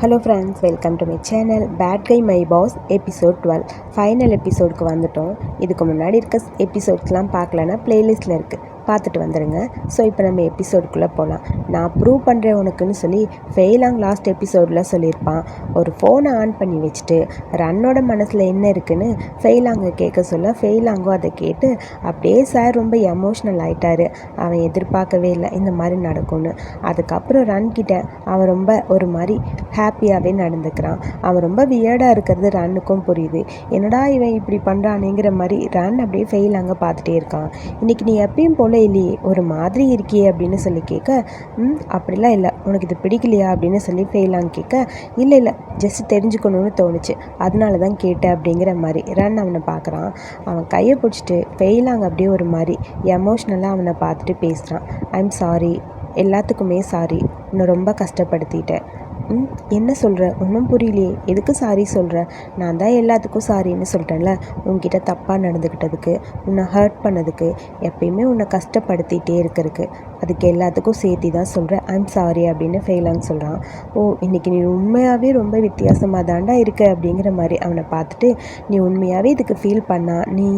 Hello friends welcome to my channel bad guy my boss episode twelve final எபிசோடுக்கு வந்துட்டோம். இதுக்கு முன்னாடி இருக்க எபிசோட்ஸ்லாம் பார்க்கலன்னா ப்ளேலிஸ்ட்டில் இருக்குது பார்த்துட்டு வந்துடுங்க ஸோ இப்போ நம்ம எபிசோடுக்குள்ளே போகலாம் நான் ப்ரூவ் பண்ணுறேன் உனக்குன்னு சொல்லி ஃபெயிலாங் லாஸ்ட் எபிசோடில் சொல்லியிருப்பான். ஒரு ஃபோனை ஆன் பண்ணி வச்சுட்டு ரன்னோட மனசில் என்ன இருக்குன்னு ஃபெயிலாங்க கேட்க சொல்ல ஃபெயிலாங்கோ அதை கேட்டு அப்படியே சார் ரொம்ப எமோஷ்னல் ஆயிட்டார். அவன் எதிர்பார்க்கவே இல்லை இந்த மாதிரி நடக்கும்னு. அதுக்கப்புறம் ரன் கிட்ட அவன் ரொம்ப ஒரு மாதிரி ஹாப்பியாகவே நடந்துக்கிறான். அவன் ரொம்ப வியர்டாக இருக்கிறது ரன்னுக்கும் புரியுது. என்னடா இவன் இப்படி பண்ணுறானேங்கிற மாதிரி ரன் அப்படியே ஃபெயில் பார்த்துட்டே இருக்கான். இன்றைக்கி நீ எப்பயும் போல் இல்லையே ஒரு மாதிரி இருக்கியே? அப்படின்னு சொல்லி கேட்க ம் அப்படிலாம் இல்லை. உனக்கு இது பிடிக்கலையா? அப்படின்னு சொல்லி ஃபெயிலாங்க கேட்க இல்லை இல்லை. ஜஸ்ட் தெரிஞ்சுக்கணும்னு தோணுச்சு. அதனால தான் கேட்டேன் அப்படிங்கிற மாதிரி. ரன் அவனை பார்க்குறான். அவன் கையை பிடிச்சிட்டு ஃபெயிலாங்க அப்படியே ஒரு மாதிரி எமோஷ்னலாக அவனை பார்த்துட்டு பேசுகிறான் ஐம் சாரி எல்லாத்துக்குமே சாரி இன்னும் ரொம்ப கஷ்டப்படுத்திட்டேன். ம் என்ன சொல்கிற ஒன்றும் புரியலையே. எதுக்கு சாரி சொல்கிற நான் தான் எல்லாத்துக்கும் சாரின்னு சொல்லிட்டேன்ல உன்கிட்ட தப்பாக நடந்துக்கிட்டதுக்கு உன்னை ஹர்ட் பண்ணதுக்கு எப்பயுமே உன்னை கஷ்டப்படுத்திகிட்டே இருக்கிறதுக்கு. அதுக்கு எல்லாத்துக்கும் சேர்த்தி தான் சொல்கிறேன் ஐம் சாரி அப்படின்னு ஃபெயிலான்னு சொல்கிறான் ஓ இன்றைக்கி நீ உண்மையாகவே ரொம்ப வித்தியாசமாக தாண்டா இருக்க அப்படிங்கிற மாதிரி அவனை பார்த்துட்டு நீ உண்மையாகவே இதுக்கு ஃபீல் பண்ணா? நீ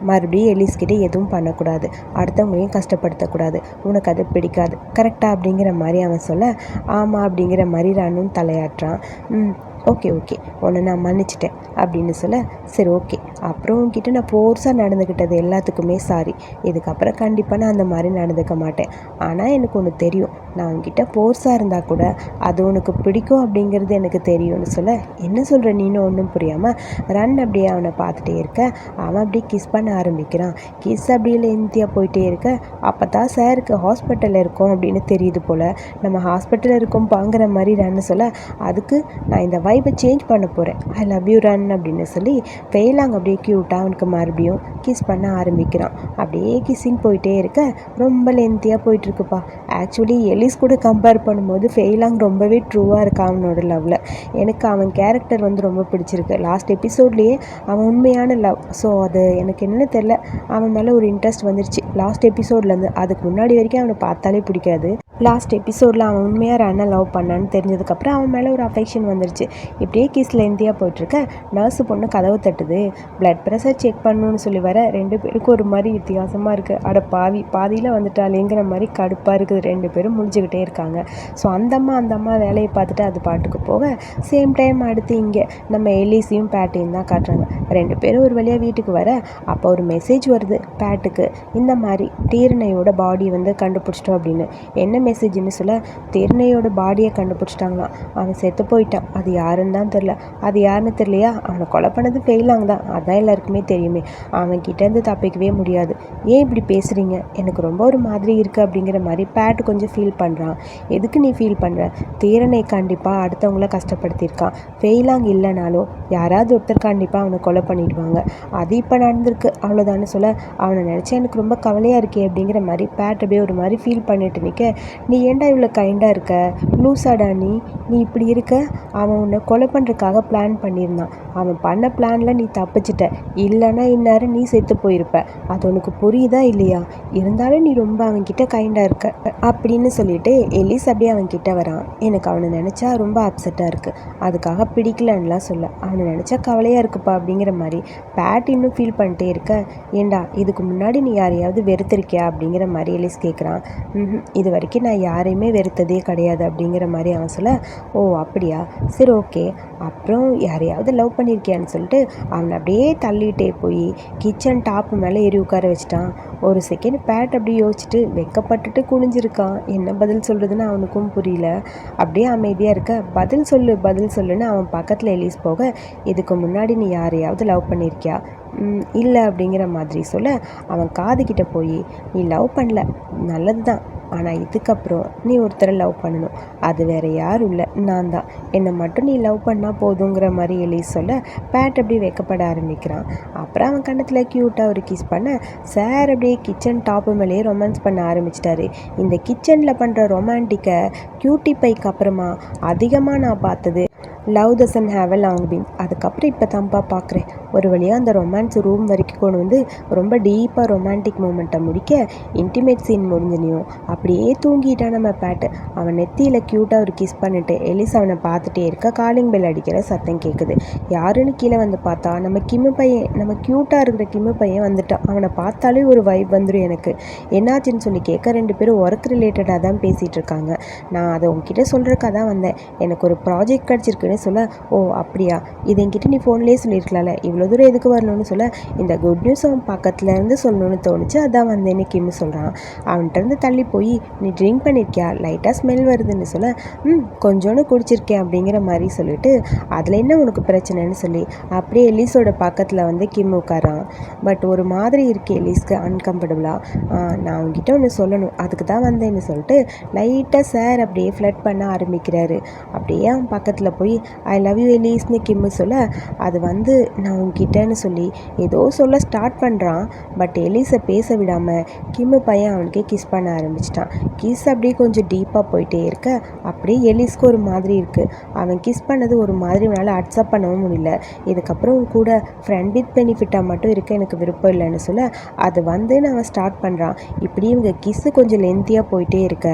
மறுபடியும் எலிஸ்கிட்ட எதுவும் பண்ணக்கூடாது. அடுத்தவங்களையும் கஷ்டப்படுத்தக்கூடாது. உனக்கு அது பிடிக்காது. கரெக்டாக அப்படிங்கிற மாதிரி அவன் சொல்ல ஆமாம் அப்படிங்கிற மாதிரி ராணும் தலையாட்டுறான். ம் ஓகே ஓகே. உன்னை நான் மன்னிச்சிட்டேன் அப்படின்னு சொல்ல சரி ஓகே. அப்புறம் உங்ககிட்ட நான் ஃபோர்ஸாக நடந்துக்கிட்டது எல்லாத்துக்குமே சாரி இதுக்கப்புறம் கண்டிப்பாக நான் அந்த மாதிரி நடந்துக்க மாட்டேன். ஆனால் எனக்கு ஒன்று தெரியும். நான் உன்கிட்ட ஃபோர்ஸாக இருந்தால் கூட அது உனக்கு பிடிக்கும் அப்படிங்கிறது எனக்கு தெரியும்னு சொல்ல. என்ன சொல்கிற நீனும் ஒன்றும் புரியாமல் ரன் அப்படியே அவனை பார்த்துட்டே இருக்க. அவன் அப்படியே கிஸ் பண்ண ஆரம்பிக்கிறான். கிஸ் அப்படியே லென்த்தியாக போயிட்டே இருக்க. அப்போ தான் சாருக்கு ஹாஸ்பிட்டலில் இருக்கோம் அப்படின்னு தெரியுது போல். நம்ம ஹாஸ்பிட்டலில் இருக்கோம் பாங்கிற மாதிரி ரன்னு சொல்ல. அதுக்கு நான் இந்த வைப்பை சேஞ்ச் பண்ண போகிறேன் ஐ லவ் யூ ரன் அப்படின்னு சொல்லி ஃபெயிலாங்க அப்படியே க்யூட்டாக அவனுக்கு மறுபடியும் கிஸ் பண்ண ஆரம்பிக்கிறான். அப்படியே கிஸ்ஸிங் போயிட்டே இருக்க. ரொம்ப லென்த்தியாக போயிட்டுருக்குப்பா ஆக்சுவலி எலிஸ் கூட கம்பேர் பண்ணும்போது ஃபெயிலாங் ரொம்பவே ட்ரூவாக இருக்கா அவனோட லவ்வில் எனக்கு அவன் கேரக்டர் வந்து ரொம்ப பிடிச்சிருக்கு. லாஸ்ட் எபிசோட்லேயே அவன் உண்மையான லவ் ஸோ அது எனக்கு என்னென்னு தெரில அவன் மேலே ஒரு இன்ட்ரெஸ்ட் வந்துருச்சு. லாஸ்ட் எபிசோட்லேருந்து அதுக்கு முன்னாடி வரைக்கும் அவனை பார்த்தாலே பிடிக்காது. லாஸ்ட் எபிசோடில் அவன் உண்மையாக ரன்னை லவ் பண்ணான்னு தெரிஞ்சதுக்கப்புறம் அவன் மேலே ஒரு அஃபெக்ஷன் வந்துருச்சு. இப்படியே கீஸில் இந்தியா போயிட்டுருக்க. நர்ஸு பொண்ணு கதவு தட்டுது. பிளட் ப்ரெஷர் செக் பண்ணணும்னு சொல்லி வர ரெண்டு பேருக்கும் ஒரு மாதிரி வித்தியாசமாக இருக்குது அட பாவி பாதியில் வந்துட்டாலேங்கிற மாதிரி கடுப்பாக இருக்குது. ரெண்டு பேரும் முடிஞ்சு செஞ்சுக்கிட்டே இருக்காங்க. ஸோ அந்தம்மா அந்தம்மா வேலையை பார்த்துட்டு அது பாட்டுக்கு போக சேம் டைம் அடுத்து இங்கே நம்ம எலிஸையும் பேட்டையும் தான் காட்டுறாங்க. ரெண்டு பேரும் ஒரு வழியாக வீட்டுக்கு வர அப்போ ஒரு மெசேஜ் வருது பேட்டுக்கு. இந்த மாதிரி தீர்ணையோட பாடி வந்து கண்டுபிடிச்சிட்டோம் அப்படின்னு. என்ன மெசேஜ்னு சொல்ல தீர்ணையோட பாடியை கண்டுபிடிச்சிட்டாங்களாம். அவன் செத்து போயிட்டான். அது யாருன்னு தான் தெரில அது யாருன்னு தெரியலையா? அவனை கொலை பண்ணது ஃபெயிலாங்க தான் அதான் எல்லாருக்குமே தெரியுமே. அவன் கிட்டேருந்து தப்பிக்கவே முடியாது. ஏன் இப்படி பேசுகிறீங்க எனக்கு ரொம்ப ஒரு மாதிரி இருக்குது அப்படிங்கிற மாதிரி பேட் கொஞ்சம் ஃபீல் பண்ண பண்ணுறான் எதுக்கு நீ ஃபீல் பண்ணுற தீரனை கண்டிப்பாக அடுத்தவங்கள கஷ்டப்படுத்தியிருக்கான் ஃபெயிலாங்க இல்லைனாலும் யாராவது ஒருத்தர் கண்டிப்பாக அவனை கொலை பண்ணிடுவாங்க. அது இப்போ நடந்திருக்கு. அவ்வளோதான்னு சொல்ல? அவனை நினச்சா எனக்கு ரொம்ப கவலையாக இருக்கே அப்படிங்கிற மாதிரி பேட் அப்படியே ஒரு மாதிரி ஃபீல் பண்ணிட்டு நிற்க நீ ஏன்டா இவ்வளோ கைண்டாக இருக்க? லூசாடா நீ? நீ இப்படி இருக்க? அவன் உன்னை கொலை பண்ணுறதுக்காக பிளான் பண்ணியிருந்தான். அவன் பண்ண பிளானில் நீ தப்பிச்சிட்ட. இல்லைன்னா இந்நேரம் நீ செத்து போயிருப்ப. அது உனக்கு புரியுதா இல்லையா? இருந்தாலும் நீ ரொம்ப அவன்கிட்ட கைண்டாக இருக்க. அப்படின்னு சொல்லிட்டு எலிஸ் அப்படியே அவன் கிட்ட வரான். எனக்கு அவனை நினச்சா ரொம்ப அப்செட்டாக இருக்குது அதுக்காக பிடிக்கலன்னுலாம் சொல்ல. அவனை நினச்சா கவலையாக இருக்குப்பா அப்படிங்கிற மாதிரி பேட் இன்னும் ஃபீல் பண்ணிட்டே இருக்க. ஏண்டா இதுக்கு முன்னாடி நீ யாரையாவது வெறுத்திருக்கியா அப்படிங்கிற மாதிரி எலிஸ் கேட்குறான் இது வரைக்கும் நான் யாரையுமே வெறுத்ததே கிடையாது அப்படிங்கிற மாதிரி அவன் சொல்ல ஓ அப்படியா? சரி ஓகே அப்புறம் யாரையாவது லவ் பண்ணியிருக்கியான்னு சொல்லிட்டு அவனை அப்படியே தள்ளிகிட்டே போய் கிச்சன் டாப்பு மேலே ஏறி உட்கார வச்சிட்டான். ஒரு செகண்ட் பேட் அப்படியே யோசிச்சுட்டு வெக்கப்பட்டுட்டு குனிஞ்சிருக்கான். என்ன பதில் சொல்கிறதுன்னு அவனுக்கும் புரியல. அப்படியே அமைதியாக இருக்க பதில் சொல்லு பதில் சொல்லுன்னு அவன் பக்கத்தில் எலிஸ் போக இதுக்கு முன்னாடி நீ யாரையாவது லவ் பண்ணியிருக்கியா? இல்லை அப்படிங்கிற மாதிரி சொல்ல அவன் காதுகிட்ட போய் நீ லவ் பண்ணல நல்லது தான் ஆனால் இதுக்கப்புறம் நீ ஒருத்தரை லவ் பண்ணணும். அது வேறு யாரும் இல்லை. நான் தான். என்னை மட்டும் நீ லவ் பண்ணால் போதுங்கிற மாதிரி எழுதி சொல்ல பேட் அப்படியே வைக்கப்பட ஆரம்பிக்கிறான். அப்புறம் அவன் கண்ணத்தில் க்யூட்டாக ஒரு கிஸ் பண்ண சார் அப்படியே கிச்சன் டாப்பு மேலேயே ரொமான்ஸ் பண்ண ஆரம்பிச்சிட்டாரு. இந்த கிச்சனில் பண்ணுற ரொமான்டிக்கை க்யூட்டி பைக்கு அப்புறமா அதிகமாக நான் பார்த்தது லவ் தசன் ஹேவ் அ லாங் பீன் அதுக்கப்புறம் இப்போ தான்ப்பா பார்க்குறேன் ஒரு வழியாக அந்த ரொமான்ஸ் ரூம் வரைக்கும் கொண்டு வந்து ரொம்ப டீப்பாக ரொமான்டிக் மூமெண்ட்டை முடிக்க இன்டிமேட் சீன் முடிஞ்சினியும். அப்படியே தூங்கிட்டான் நம்ம பேட்டு அவன் நெத்தியில் க்யூட்டாக ஒரு கிஸ் பண்ணிட்டு எலிஸ் அவனை பார்த்துட்டே இருக்க காலிங் பெல் அடிக்கிற சத்தம் கேட்குது யாருன்னு கீழே வந்து பார்த்தா நம்ம கிம்மு பையன் நம்ம க்யூட்டாக இருக்கிற கிம்மு பையன் வந்துட்டான். அவனை பார்த்தாலே ஒரு வைப் வந்துடும் எனக்கு. என்னாச்சுன்னு சொல்லி கேட்க ரெண்டு பேரும் ஒர்க் ரிலேட்டடாக தான் பேசிகிட்டு இருக்காங்க. நான் அதை உங்ககிட்ட சொல்கிறக்கா தான் வந்தேன். எனக்கு ஒரு ப்ராஜெக்ட் கிடச்சிருக்குன்னு சொல்ல ஓ அப்படியா? இது என்கிட்ட நீ ஃபோன்லேயே சொல்லியிருக்கலாம்ல. இவ்வளோ தூரம் எதுக்கு வரணும்னு சொல்ல இந்த குட் நியூஸ் அவன் பக்கத்துலேருந்து சொல்லணும்னு தோணுச்சு அதான் வந்தேன்னு கிம்மு சொல்கிறான் அவன்கிட்ட இருந்து தள்ளி போய் நீ ட்ரிங்க் பண்ணியிருக்கியா லைட்டாக ஸ்மெல் வருதுன்னு சொல்ல ம் கொஞ்சோன்னு குடிச்சிருக்கேன் அப்படிங்கிற மாதிரி சொல்லிட்டு அதில் என்ன உனக்கு பிரச்சனைன்னு சொல்லி அப்படியே எலிஸோட பக்கத்தில் வந்து கிம் உட்காரான் பட் ஒரு மாதிரி இருக்கு எலிஸ்க்கு அன்கம்ஃபர்டபுளாக நான் அவங்ககிட்ட ஒன்று சொல்லணும் அதுக்கு தான் வந்தேன்னு சொல்லிட்டு லைட்டாக சார் அப்படியே ஃப்ளட் பண்ண ஆரம்பிக்கிறாரு. அப்படியே அவன் பக்கத்தில் போய் ஐ லவ் யூ எலிஸ்னு கிம்மு சொல்ல அது வந்து நான் உன்கிட்டன்னு சொல்லி ஏதோ சொல்ல ஸ்டார்ட் பண்ணுறான் பட் எலிஸை பேச விடாமல் கிம்மு பையன் அவனுக்கே கிஸ் பண்ண ஆரம்பிச்சிட்டான். கிஸ் அப்படியே கொஞ்சம் டீப்பாக போயிட்டே இருக்க. அப்படியே எலிஸ்க்கு ஒரு மாதிரி இருக்குது அவன் கிஸ் பண்ணது ஒரு மாதிரி அவனால் அக்செப்ட் பண்ணவும் முடியல. இதுக்கப்புறம் கூட ஃப்ரெண்ட் வித் பெனிஃபிட்டாக மட்டும் இருக்க எனக்கு விருப்பம் இல்லைன்னு சொல்ல அது வந்து அவன் ஸ்டார்ட் பண்ணுறான் இப்படி இவங்க கிஸ்ஸு கொஞ்சம் லென்த்தியாக போயிட்டே இருக்க.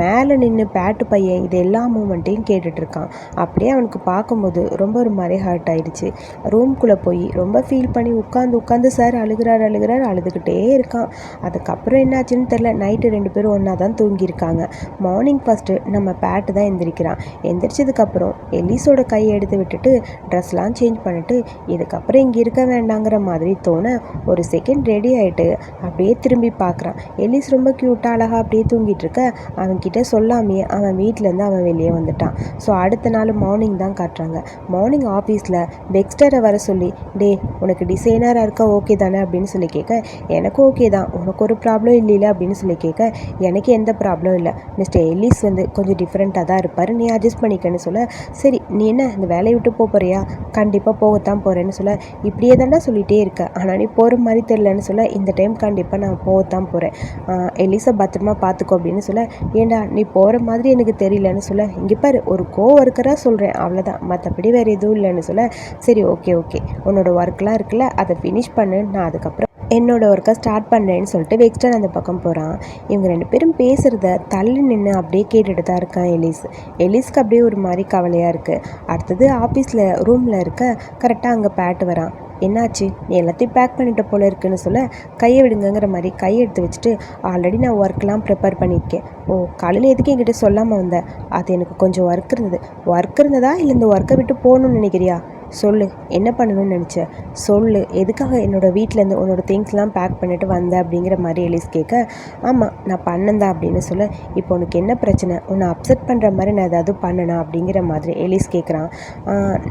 மேலே நின்று பேட்டு பையன் இது எல்லா மூமெண்ட்டையும் கேட்டுட்ருக்கான் அப்படியே அவனுக்கு பார்க்கும்போது ரொம்ப ஒரு மாதிரி ஹர்ட் ஆயிடுச்சு. ரூம்குள்ளே போய் ரொம்ப ஃபீல் பண்ணி உட்காந்து உட்காந்து சார் அழுகிறார் அழுகிறார் அழுதுகிட்டே இருக்கான். அதுக்கப்புறம் என்னாச்சுன்னு தெரில நைட்டு ரெண்டு பேரும் ஒன்றா தான் தூங்கியிருக்காங்க. மார்னிங் ஃபஸ்ட்டு நம்ம பேட்டு தான் எந்திரிக்கிறான். எந்திரிச்சதுக்கப்புறம் எலிஸோட கையை எடுத்து விட்டுட்டு ட்ரெஸ்லாம் சேஞ்ச் பண்ணிட்டு இதுக்கப்புறம் இங்கே இருக்க வேண்டாங்கிற மாதிரி தோண ஒரு செகண்ட் ரெடி ஆகிட்டு அப்படியே திரும்பி பார்க்குறான். எலிஸ் ரொம்ப க்யூட்டாக அழகாக அப்படியே தூங்கிட்டு இருக்க. அவன்கிட்ட சொல்லாமையே அவன் வீட்டிலேருந்து அவன் வெளியே வந்துட்டான். ஸோ அடுத்த நாள் மார்னிங் தான் காட்டுறாங்க. மார்னிங் ஆஃபீஸில் பெக்ஸ்டரை வர சொல்லி டே உனக்கு டிசைனராக இருக்க ஓகே தானே அப்படின்னு சொல்லி கேட்க எனக்கும் ஓகே தான். உனக்கு ஒரு ப்ராப்ளம் இல்லைல்ல அப்படின்னு சொல்லி கேட்க எனக்கு எந்த ப்ராப்ளம் இல்லை. மிஸ்டர் எல்லிஸ் வந்து கொஞ்சம் டிஃப்ரெண்ட்டாக தான் இருப்பார். நீ அட்ஜஸ்ட் பண்ணிக்கன்னு சொல்ல. சரி நீ என்ன இந்த வேலையை விட்டு போக போறியா? கண்டிப்பாக போகத்தான் போகிறேன்னு சொல்ல. இப்படியே தாண்டா சொல்லிகிட்டே இருக்க. ஆனால் நீ போகிற மாதிரி தெரிலன்னு சொல்ல. இந்த டைம் கண்டிப்பாக நான் போகத்தான் போகிறேன் எலிசா பத்திரமா பார்த்துக்கோ அப்படின்னு சொல்ல. ஏண்டா நீ போகிற மாதிரி எனக்கு தெரியலன்னு சொல்ல. இங்கே பாரு ஒரு கோ ஒர்க்கராக சொல்கிறேன் அவ்வளோதான் மற்றபடி வேறு எதுவும் இல்லைன்னு சொல்ல. சரி ஓகே ஓகே உன்னோட ஒர்க்லாம் இருக்குல்ல அதை ஃபினிஷ் பண்ணு நான் அதுக்கப்புறம் என்னோட ஒர்க்கை ஸ்டார்ட் பண்ணுறேன்னு சொல்லிட்டு வெக்ஸ்டன் அந்த பக்கம் போகிறான் இவங்க ரெண்டு பேரும் பேசுகிறத தள்ளி நின்று அப்படியே கேட்டுட்டு தான் இருக்கான் எலிஸ். எலிஸ்க்கு அப்படியே ஒரு மாதிரி கவலையாக இருக்குது அடுத்தது ஆஃபீஸில் ரூமில் இருக்க கரெக்டாக அங்கே பேட்டு வரான். என்னாச்சு? நீ எல்லாத்தையும் பேக் பண்ணிட்ட போல இருக்குன்னு சொல்ல கையை விடுங்கங்கிற மாதிரி கையை எடுத்து வச்சுட்டு ஆல்ரெடி நான் ஒர்க்லாம் ப்ரிப்பேர் பண்ணியிருக்கேன். ஓ காலையில் எதுக்கு என்கிட்ட சொல்லாமல் வந்தேன் அது எனக்கு கொஞ்சம் ஒர்க் இருந்தது. ஒர்க் இருந்ததா? இல்லை இந்த ஒர்க்கை விட்டு போகணும்னு நினைக்கிறியா? சொல்லு என்ன பண்ணணும்னு நினச்ச? சொல்லு எதுக்காக என்னோடய வீட்டிலேருந்து உன்னோட திங்ஸ்லாம் பேக் பண்ணிட்டு வந்த அப்படிங்கிற மாதிரி எலிஸ் கேட்க ஆமாம் நான் பண்ணந்தா அப்படின்னு சொல்ல இப்போ உனக்கு என்ன பிரச்சனை? உன்னை அப்செட் பண்ணுற மாதிரி நான் ஏதாவது பண்ணனா? அப்படிங்கிற மாதிரி எலிஸ் கேட்குறான்.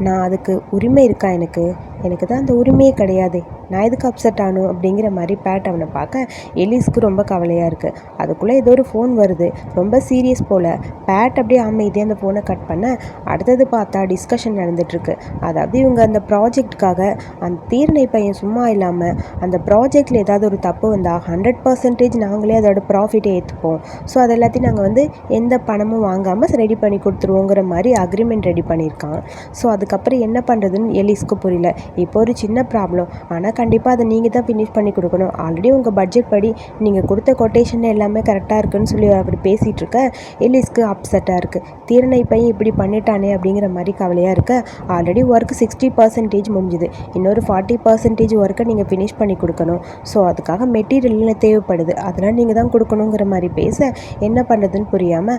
நான் அதுக்கு உரிமை இருக்கா எனக்கு? எனக்கு தான் அந்த உரிமையே கிடையாது. நான் எதுக்கு அப்செட் ஆகணும் அப்படிங்கிற மாதிரி பேட் அவனை பார்க்க எலிஸ்க்கு ரொம்ப கவலையாக இருக்குது அதுக்குள்ளே ஏதோ ஒரு ஃபோன் வருது. ரொம்ப சீரியஸ் போல். பேட் அப்படியே அமைதியாக அந்த ஃபோனை கட் பண்ண அடுத்தது பார்த்தா டிஸ்கஷன் நடந்துகிட்ருக்கு அதாவது இவங்க அந்த ப்ராஜெக்டுக்காக அந்த தீர்ணை பையன் சும்மா இல்லாமல் அந்த ப்ராஜெக்டில் ஏதாவது ஒரு தப்பு வந்தால் ஹண்ட்ரட் பர்சன்டேஜ் நாங்களே அதோட ப்ராஃபிட்டை ஏற்றுப்போம் ஸோ அது எல்லாத்தையும் நாங்கள் வந்து எந்த பணமும் வாங்காமல் ரெடி பண்ணி கொடுத்துருவோங்கிற மாதிரி அக்ரிமெண்ட் ரெடி பண்ணியிருக்கான். ஸோ அதுக்கப்புறம் என்ன பண்ணுறதுன்னு எலிஸ்க்கு புரியல. இப்போ ஒரு சின்ன ப்ராப்ளம் ஆனால் கண்டிப்பாக அதை நீங்கள் தான் ஃபினிஷ் பண்ணி கொடுக்கணும். ஆல்ரெடி உங்கள் பட்ஜெட் படி நீங்கள் கொடுத்த கொட்டேஷன் எல்லாமே கரெக்டாக இருக்குன்னு சொல்லி அப்படி பேசிகிட்டு இருக்க எலிஸ்க்கு அப்செட்டாக இருக்குது தீரனை பையன் இப்படி பண்ணிட்டானே அப்படிங்கிற மாதிரி கவலையாக இருக்க ஆல்ரெடி ஒர்க் சிக்ஸ்டி பர்சன்டேஜ் முடிஞ்சுது. இன்னொரு ஃபார்ட்டி பர்சன்டேஜ் ஒர்க்கை நீங்கள் ஃபினிஷ் பண்ணி கொடுக்கணும். ஸோ அதுக்காக மெட்டீரியல் தேவைப்படுது. அதெல்லாம் நீங்கள் தான் கொடுக்கணுங்கிற மாதிரி பேச என்ன பண்ணுறதுன்னு புரியாமல்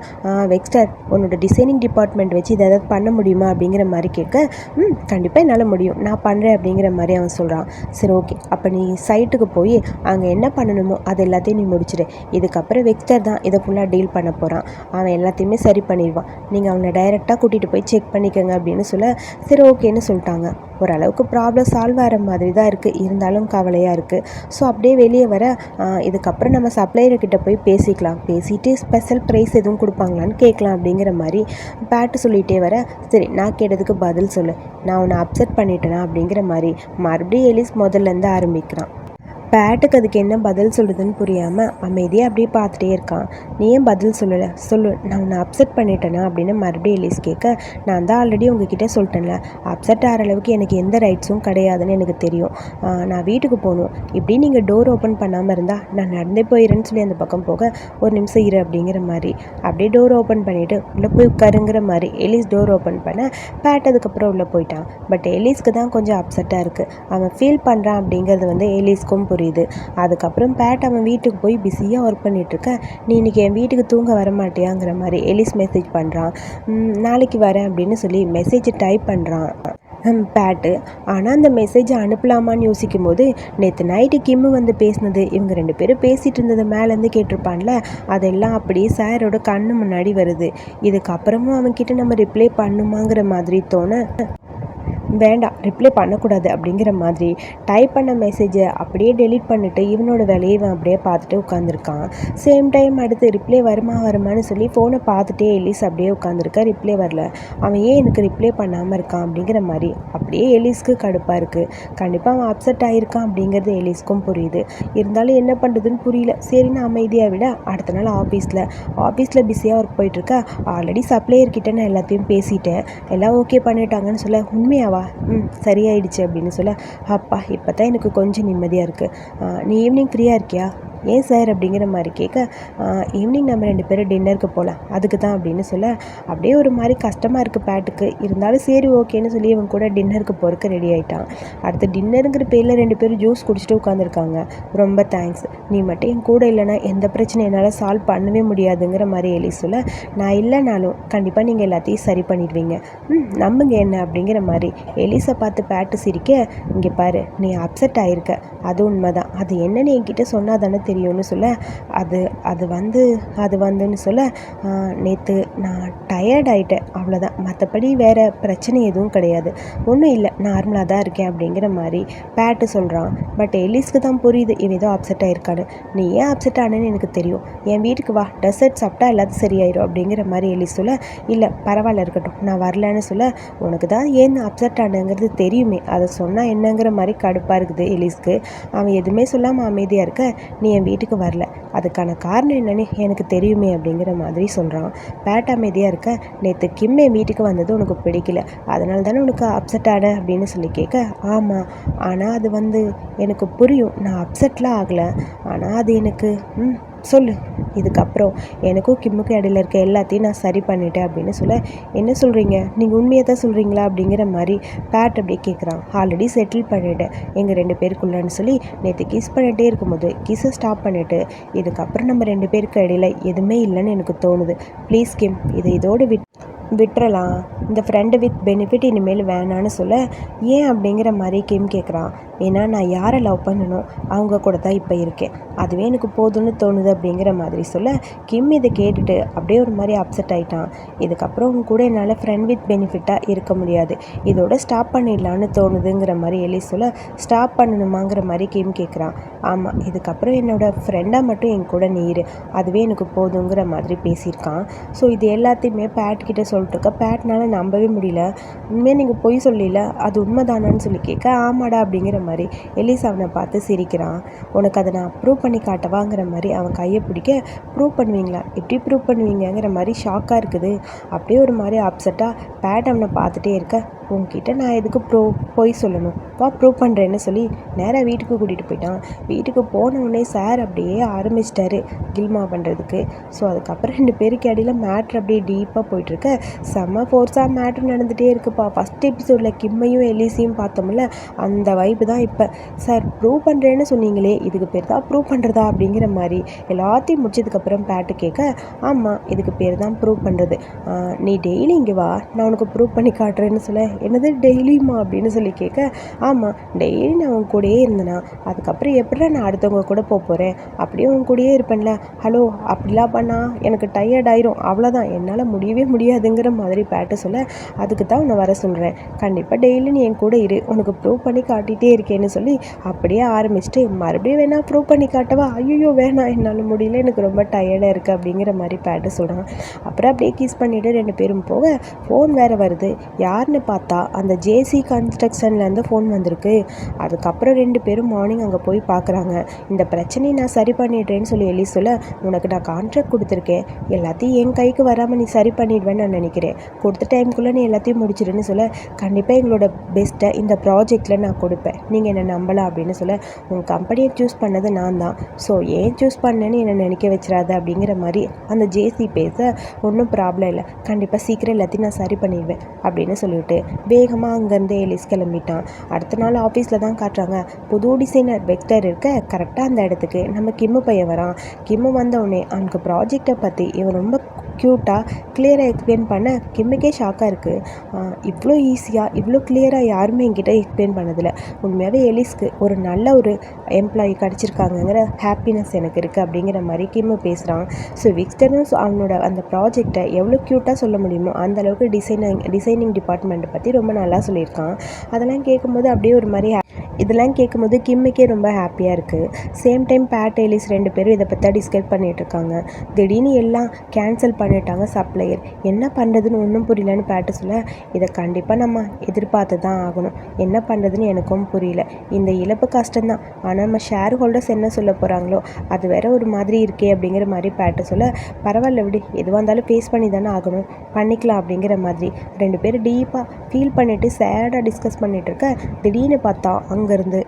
வெக்ஸ்டர் உன்னோட டிசைனிங் டிபார்ட்மெண்ட் வச்சு இதை ஏதாவது பண்ண முடியுமா? அப்படிங்கிற மாதிரி கேட்க ம் கண்டிப்பாக என்னால் முடியும். நான் பண்ணுறேன் அப்படிங்கிற மாதிரி அவன் சொல்கிறான் சரி ஓகே அப்போ நீ சைட்டுக்கு போய் அங்கே என்ன பண்ணணுமோ அது எல்லாத்தையும் நீ முடிச்சிடு. இதுக்கப்புறம் வெக்டர் தான் இதை ஃபுல்லாக டீல் பண்ண போகிறான் அவன் எல்லாத்தையுமே சரி பண்ணிடுவான். நீங்கள் அவனை டைரெக்டாக கூட்டிகிட்டு போய் செக் பண்ணிக்கோங்க அப்படின்னு சொல்ல சரி ஓகேன்னு சொல்லிட்டாங்க. ஓரளவுக்கு ப்ராப்ளம் சால்வ் ஆகிற மாதிரி தான் இருக்குது இருந்தாலும் கவலையாக இருக்குது ஸோ அப்படியே வெளியே வர இதுக்கப்புறம் நம்ம சப்ளையர்கிட்ட போய் பேசிக்கலாம். பேசிட்டு ஸ்பெஷல் ப்ரைஸ் எதுவும் கொடுப்பாங்களான்னு கேட்கலாம் அப்படிங்கிற மாதிரி பேட்டு சொல்லிகிட்டே வர சரி நான் கேட்டதுக்கு பதில் சொல்லு. நான் உன்னை அப்செட் பண்ணிட்டேனா அப்படிங்கிற மாதிரி மறுபடியும் எலிஸ் முதல்லேருந்து ஆரம்பிக்கிறான். பேட்டுக்கு அதுக்கு என்ன பதில் சொல்லுதுன்னு புரியாமல் அமைதியாக அப்படியே பார்த்துட்டே இருக்கான். நீ ஏன் பதில் சொல்லலை? சொல்லு. நான் உன்னை அப்செட் பண்ணிட்டேனா? அப்படின்னு மறுபடியும் எலிஸ் கேட்க நான் தான் ஆல்ரெடி உங்ககிட்ட சொல்லிட்டேன்ல. அப்செட் ஆகிற அளவுக்கு எனக்கு எந்த ரைட்ஸும் கிடையாதுன்னு எனக்கு தெரியும். நான் வீட்டுக்கு போகணும். இப்படி நீங்கள் டோர் ஓப்பன் பண்ணாமல் இருந்தால் நான் நடந்தே போயிடுறேன்னு சொல்லி அந்த பக்கம் போக ஒரு நிமிஷம் இரு அப்படிங்கிற மாதிரி. அப்படியே டோர் ஓப்பன் பண்ணிவிட்டு உள்ளே போய் உட்காருங்கிற மாதிரி எலிஸ் டோர் ஓப்பன் பண்ண பேட் அதுக்கப்புறம் உள்ளே போயிட்டான். பட் எலிஸ்க்கு தான் கொஞ்சம் அப்செட்டாக இருக்குது அவன் ஃபீல் பண்ணுறான் அப்படிங்கிறது வந்து எலிஸ்க்கும் புரியுது. அதுக்கப்புறம் பேட் அவன் வீட்டுக்கு போய் பிஸியாக ஒர்க் பண்ணிகிட்ருக்க நீ இன்றைக்கி என் வீட்டுக்கு தூங்க வர மாட்டியாங்கிற மாதிரி எலிஸ் மெசேஜ் பண்ணுறான் நாளைக்கு வரேன் அப்படின்னு சொல்லி மெசேஜ் டைப் பண்ணுறான் பேட்டு ஆனால் அந்த மெசேஜை அனுப்பலாமான்னு யோசிக்கும் போது நேற்று நைட்டு கிம்மு வந்து பேசினது. இவங்க ரெண்டு பேரும் பேசிகிட்டு இருந்தது மேலேருந்து கேட்டிருப்பான்ல. அதெல்லாம் அப்படியே சாரோட கண்ணு முன்னாடி வருது. இதுக்கப்புறமும் அவன்கிட்ட நம்ம ரிப்ளை பண்ணுமாங்கிற மாதிரி தோண வேண்டாம் ரிப்ளை பண்ணக்கூடாது அப்படிங்கிற மாதிரி டைப் பண்ண மெசேஜை அப்படியே டெலிட் பண்ணிவிட்டு இவனோட வேலையை இவன் அப்படியே பார்த்துட்டு உட்காந்துருக்கான் சேம் டைம் அடுத்து ரிப்ளை வருமா வருமானு சொல்லி ஃபோனை பார்த்துட்டே எலிஸ் அப்படியே உட்காந்துருக்கா ரிப்ளை வரல. அவன் ஏன் எனக்கு ரிப்ளை பண்ணாமல் இருக்கான் அப்படிங்கிற மாதிரி அப்படியே எலிஸ்க்கு கடுப்பாக இருக்குது கண்டிப்பாக அவன் அப்செட் ஆகிருக்கான் அப்படிங்கிறது எலிஸ்க்கும் புரியுது. இருந்தாலும் என்ன பண்ணுறதுன்னு புரியல. சரி நான் அமைதியாக விட அடுத்த நாள் ஆஃபீஸில் ஆஃபீஸில் பிஸியாக ஒர்க் போயிட்டுருக்கா ஆல்ரெடி சப்ளையர்கிட்ட நான் எல்லாத்தையும் பேசிட்டேன். எல்லாம் ஓகே பண்ணிட்டாங்கன்னு சொல்ல உண்மையாவா? அப்பா ம் சரியாயிடுச்சு அப்படின்னு சொல்ல அப்பா இப்போ தான் எனக்கு கொஞ்சம் நிம்மதியாக இருக்குது நீ ஈவினிங் ஃப்ரீயாக இருக்கியா? ஏன் சார் அப்படிங்கிற மாதிரி கேட்க ஈவினிங் நம்ம ரெண்டு பேரும் டின்னருக்கு போகலாம் அதுக்கு தான் அப்படின்னு சொல்ல அப்படியே ஒரு மாதிரி கஷ்டமாக இருக்குது பேட்டுக்கு இருந்தாலும் சரி ஓகேன்னு சொல்லி இவன் கூட டின்னருக்கு போகிறக்கு ரெடி ஆகிட்டான் அடுத்து டின்னருங்கிற பேரில் ரெண்டு பேரும் ஜூஸ் குடிச்சிட்டு உட்காந்துருக்காங்க ரொம்ப தேங்க்ஸ் நீ மட்டும் என் கூட இல்லைனா எந்த பிரச்சனை என்னால் சால்வ் பண்ணவே முடியாதுங்கிற மாதிரி எலி சொல்ல நான் இல்லைனாலும் கண்டிப்பாக நீங்கள் எல்லாத்தையும் சரி பண்ணிடுவீங்க. ம் நம்புங்க என்ன அப்படிங்கிற மாதிரி எலிஸை பார்த்து பேட்டு சிரிக்க இங்கே பாரு நீ அப்செட் ஆகிருக்க அது உண்மைதான். அது என்னன்னு என்கிட்ட சொன்னால் தானே தெரியும்னு சொல்ல அது அது வந்து அது வந்துன்னு சொல்ல நேற்று நான் டயர்ட் ஆகிட்டேன் அவ்வளோதான் மற்றபடி வேறு பிரச்சனை எதுவும் கிடையாது. ஒன்றும் இல்லை நார்மலாக தான் இருக்கேன் அப்படிங்கிற மாதிரி பேட்டு சொல்கிறான் பட் எலிஸ்க்கு தான் புரியுது இவன் ஏதோ அப்செட் ஆகிருக்கான்னு நீ ஏன் அப்செட் ஆனேன்னு எனக்கு தெரியும். என் வீட்டுக்கு வா டெசர்ட் சாப்பிட்டா எல்லாத்தையும் சரியாயிடும் அப்படிங்கிற மாதிரி எலிஸ் சொல்ல இல்லை பரவாயில்ல இருக்கட்டும். நான் வரலன்னு சொல்ல உனக்கு தான் ஏன் அப்செட் ஆனுங்கிறது தெரியுமே. அதை சொன்னால் என்னங்கிற மாதிரி கடுப்பாக இருக்குது எலிஸ்க்கு அவன் எதுவுமே சொல்லாமல் அமைதியாக இருக்க. நீ என் வீட்டுக்கு வரல. அதுக்கான காரணம் என்னன்னு எனக்கு தெரியுமே அப்படிங்கிற மாதிரி சொல்கிறான் பேட் அமைதியாக இருக்க நேற்று கிம் என் வீட்டுக்கு வந்தது உனக்கு பிடிக்கல. அதனால தானே உனக்கு அப்செட் ஆட அப்படின்னு சொல்லி கேட்க ஆமாம் ஆனால் அது வந்து எனக்கு புரியும். நான் அப்செட்லாம் ஆகலை. ஆனால் அது எனக்கு ம் சொல்லு. இதுக்கப்புறம் எனக்கும் கிம்முக்கும் இடையில இருக்க எல்லாத்தையும் நான் சரி பண்ணிட்டேன் அப்படின்னு சொல்ல என்ன சொல்கிறீங்க நீங்கள் உண்மையை தான் சொல்கிறீங்களா அப்படிங்கிற மாதிரி பேட் அப்படியே கேட்குறான் ஆல்ரெடி செட்டில் பண்ணிவிட்டேன் எங்கள் ரெண்டு பேருக்குள்ளன்னு சொல்லி நேற்று கிஸ் பண்ணிகிட்டே இருக்கும்போது கிஸ்ஸை ஸ்டாப் பண்ணிவிட்டு இதுக்கப்புறம் நம்ம ரெண்டு பேருக்கு இடையில எதுவுமே இல்லைன்னு எனக்கு தோணுது. ப்ளீஸ் கிம் இதை இதோடு விட் விட்டுறலாம். இந்த ஃப்ரெண்டு வித் பெனிஃபிட் இனிமேல் வேணான்னு சொல்ல ஏன்? அப்படிங்கிற மாதிரி கிம் கேட்குறான் ஏன்னா நான் யாரை லவ் பண்ணணும் அவங்க கூட தான் இப்போ இருக்கேன். அதுவே எனக்கு போதும்னு தோணுது அப்படிங்கிற மாதிரி சொல்ல கிம் இதை கேட்டுட்டு அப்படியே ஒரு மாதிரி அப்செட் ஆகிட்டான் இதுக்கப்புறம் உங்க கூட என்னால் ஃப்ரெண்ட் வித் பெனிஃபிட்டாக இருக்க முடியாது. இதோட ஸ்டாப் பண்ணிடலான்னு தோணுதுங்கிற மாதிரி எலி சொல்ல ஸ்டாப் பண்ணணுமாங்கிற மாதிரி கிம் கேட்குறான் ஆமாம் இதுக்கப்புறம் என்னோடய ஃப்ரெண்டாக மட்டும் என் கூட நீர் அதுவே எனக்கு போதுங்கிற மாதிரி பேசியிருக்கான். ஸோ இது எல்லாத்தையுமே பேட் கிட்ட சொல்லிட்டுருக்க. பேட்னால நம்பவே முடியல. உண்மையாக நீங்கள் பொய் சொல்லல அது உண்மைதானான்னு சொல்லி கேட்க ஆமாடா அப்படிங்கிற மாதிரி எலிஸ் அவனை பார்த்து சிரிக்கிறான். உனக்கு அதை நான் ப்ரூவ் பண்ணி காட்டவாங்கிற மாதிரி அவன் கையை பிடிக்க ப்ரூவ் பண்ணுவீங்களா? எப்படி ப்ரூவ் பண்ணுவீங்கிற மாதிரி ஷாக்காக இருக்குது. அப்படியே ஒரு மாதிரி அப்செட்டாக பேட் அவனை பார்த்துட்டே இருக்க. உங்ககிட்ட நான் எதுக்கு ப்ரூ போய் சொல்லணும். வா ப்ரூவ் பண்ணுறேன்னு சொல்லி நேராக வீட்டுக்கு கூட்டிகிட்டு போயிட்டான். வீட்டுக்கு போனவுடனே சார் அப்படியே ஆரம்பிச்சிட்டாரு கில்மா பண்ணுறதுக்கு ஸோ அதுக்கப்புறம் ரெண்டு பேருக்கு இடையில மேட்ரு அப்படியே டீப்பாக போயிட்டுருக்க செம்ம ஃபோர்ஸாக மேட்ரு நடந்துகிட்டே இருக்குப்பா. ஃபஸ்ட் எபிசோடில் கிம்மையும் எலிஸையும் பார்த்தோம்ல அந்த வைப்பு தான் இப்போ சார் ப்ரூவ் பண்ணுறேன்னு சொன்னீங்களே இதுக்கு பேர் தான் ப்ரூவ் பண்ணுறதா அப்படிங்கிற மாதிரி எல்லாத்தையும் முடிச்சதுக்கப்புறம் பேட்டு கேட்க ஆமாம் இதுக்கு பேர் தான் ப்ரூவ் பண்ணுறது நீ டெய்லி இங்கே வா நான் உனக்கு ப்ரூவ் பண்ணி காட்டுறேன்னு சொல்ல என்னது டெய்லியுமா அப்படின்னு சொல்லி கேட்க ஆமாம் டெய்லி நான் உன் கூடயே இருந்தேனா அதுக்கப்புறம் எப்படி நான் அடுத்தவங்க கூட போக போகிறேன் அப்படியே உன் கூடயே இருப்பேன்ல. ஹலோ அப்படிலாம் பண்ணால் எனக்கு டயர்ட் ஆயிரும். அவ்வளோதான் என்னால் முடியவே முடியாதுங்கிற மாதிரி பேட்டு சொல்ல அதுக்கு தான் உன்னை வர சொல்கிறேன் கண்டிப்பாக டெய்லி நீ என் கூட இரு. உனக்கு ப்ரூவ் பண்ணி காட்டிகிட்டே இருக்கேன். இருக்கேன்னு சொல்லி அப்படியே ஆரம்பிச்சுட்டு மறுபடியும் வேணால் ப்ரூவ் பண்ணி காட்டவா? ஐயோ வேணாம் என்னால் முடியல எனக்கு ரொம்ப டயர்டாக இருக்குது அப்படிங்கிற மாதிரி பேட்டு சொல்கிறான் அப்புறம் அப்படியே கிஸ் பண்ணிவிட்டு ரெண்டு பேரும் போக ஃபோன் வேறு வருது. யாருன்னு பார்த்தா அந்த ஜேசி கன்ஸ்ட்ரக்ஷன்லேருந்து ஃபோன் வந்திருக்கு. அதுக்கப்புறம் ரெண்டு பேரும் மார்னிங் அங்கே போய் பார்க்குறாங்க இந்த பிரச்சனையை நான் சரி பண்ணிடுறேன்னு சொல்லி எலி சொல்ல உனக்கு நான் கான்ட்ராக்ட் கொடுத்துருக்கேன். எல்லாத்தையும் என் கைக்கு வராமல் நீ சரி பண்ணிடுவேன்னு நான் நினைக்கிறேன். கொடுத்த டைமுக்குள்ளே நீ எல்லாத்தையும் முடிச்சிடுன்னு சொல்ல கண்டிப்பாக எங்களோட பெஸ்ட்டை இந்த ப்ராஜெக்டில் நான் கொடுப்பேன். நீ நீங்கள் என்னை நம்பலாம் அப்படின்னு சொல்ல உங்கள் கம்பெனியை சூஸ் பண்ணது நான் தான் ஸோ ஏன் சூஸ் பண்ணேன்னு என்னை நினைக்க வச்சிடாத? அப்படிங்கிற மாதிரி அந்த ஜேசி பேச ஒன்றும் ப்ராப்ளம் இல்லை. கண்டிப்பாக சீக்கிரம் எல்லாத்தையும் நான் சரி பண்ணிடுவேன் அப்படின்னு சொல்லிவிட்டு வேகமாக அங்கேருந்து எலிஸ் கிளம்பிட்டான். அடுத்த நாள் ஆஃபீஸில் தான் காட்டுறாங்க. புது டிசைனர் வெக்டர் இருக்க. கரெக்டாக அந்த இடத்துக்கு. நம்ம கிம்மு பையன் வரான். கிம்மு வந்தவுடனே அவனுக்கு ப்ராஜெக்டை பற்றி இவன் ரொம்ப க்யூட்டாக கிளியராக எக்ஸ்பிளைன் பண்ண கிம்முக்கே ஷாக்காக இருக்குது இவ்வளோ ஈஸியாக இவ்வளோ கிளியராக யாருமே என்கிட்ட எக்ஸ்பிளைன் பண்ணதில்லை. உண்மையாகவே எலிஸ்க்கு ஒரு நல்ல ஒரு எம்ப்ளாயி கிடச்சிருக்காங்கங்கிற ஹாப்பினஸ் எனக்கு இருக்குது அப்படிங்கிற மாதிரி கிம்மு பேசுகிறான் ஸோ விக்ஸ்டனும் அவனோட அந்த ப்ராஜெக்டை எவ்வளோ க்யூட்டாக சொல்ல முடியுமோ அந்த அளவுக்கு டிசைனிங் டிசைனிங் டிபார்ட்மெண்ட்டை பற்றி ரொம்ப நல்லா சொல்லியிருக்கான். அதெல்லாம் கேட்கும்போது அப்படியே ஒரு மாதிரி இதெல்லாம் கேட்கும்போது கிம்முக்கே ரொம்ப ஹாப்பியாக இருக்குது சேம் டைம் பேட் எலிஸ் ரெண்டு பேரும் இதை பற்றி டிஸ்கஸ் பண்ணிகிட்ருக்காங்க திடீர்னு எல்லாம் கேன்சல் பண்ணிட்டாங்க சப்ளையர். என்ன பண்ணுறதுன்னு ஒன்றும் புரியலன்னு பேட்ட சொல்ல இதை கண்டிப்பாக நம்ம எதிர்பார்த்து தான் ஆகணும். என்ன பண்ணுறதுன்னு எனக்கும் புரியல. இந்த இழப்பு கஷ்டம்தான். ஆனால் நம்ம ஷேர் ஹோல்டர்ஸ் என்ன சொல்ல போகிறாங்களோ அது வேற ஒரு மாதிரி இருக்கே அப்படிங்கிற மாதிரி பேட்ட சொல்ல பரவாயில்ல விடு. எதுவாக இருந்தாலும் ஃபேஸ் பண்ணி தானே ஆகணும். பண்ணிக்கலாம் அப்படிங்கிற மாதிரி. ரெண்டு பேரும் டீப்பாக ஃபீல் பண்ணிவிட்டு சேடாக டிஸ்கஸ் பண்ணிகிட்டு இருக்க திடீர்னு பார்த்தா அங்கேருந்து